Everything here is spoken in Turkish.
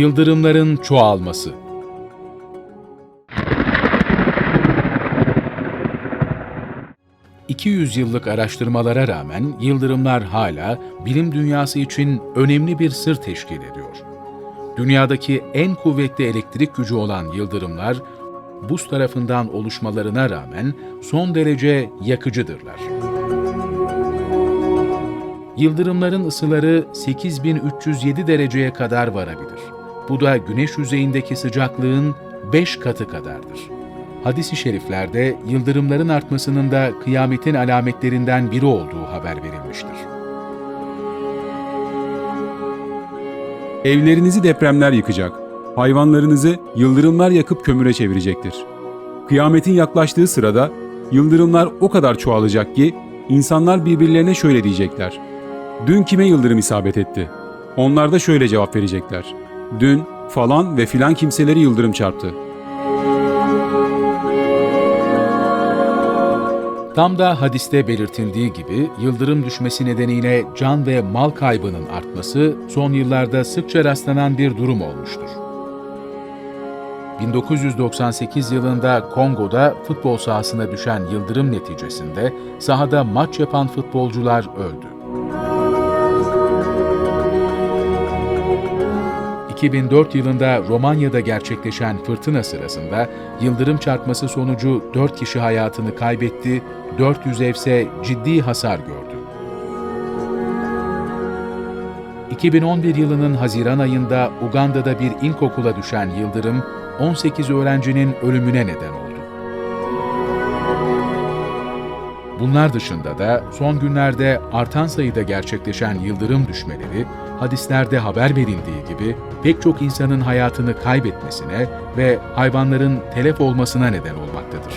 Yıldırımların çoğalması ...200 yıllık araştırmalara rağmen yıldırımlar hala bilim dünyası için önemli bir sır teşkil ediyor. Dünyadaki en kuvvetli elektrik gücü olan yıldırımlar, buz tarafından oluşmalarına rağmen son derece yakıcıdırlar. Yıldırımların ısıları 8307 dereceye kadar varabilir. Bu da güneş yüzeyindeki sıcaklığın 5 katı kadardır. Hadis-i şeriflerde yıldırımların artmasının da kıyametin alametlerinden biri olduğu haber verilmiştir. Evlerinizi depremler yıkacak. Hayvanlarınızı yıldırımlar yakıp kömüre çevirecektir. Kıyametin yaklaştığı sırada yıldırımlar o kadar çoğalacak ki insanlar birbirlerine şöyle diyecekler. Dün kime yıldırım isabet etti? Onlar da şöyle cevap verecekler. Dün falan ve filan kimseleri yıldırım çarptı. Tam da hadiste belirtildiği gibi yıldırım düşmesi nedeniyle can ve mal kaybının artması son yıllarda sıkça rastlanan bir durum olmuştur. 1998 yılında Kongo'da futbol sahasına düşen yıldırım neticesinde sahada maç yapan futbolcular öldü. 2004 yılında Romanya'da gerçekleşen fırtına sırasında yıldırım çarpması sonucu 4 kişi hayatını kaybetti, 400 evse ciddi hasar gördü. 2011 yılının Haziran ayında Uganda'da bir ilkokula düşen yıldırım 18 öğrencinin ölümüne neden oldu. Bunlar dışında da son günlerde artan sayıda gerçekleşen yıldırım düşmeleri, hadislerde haber verildiği gibi pek çok insanın hayatını kaybetmesine ve hayvanların telef olmasına neden olmaktadır.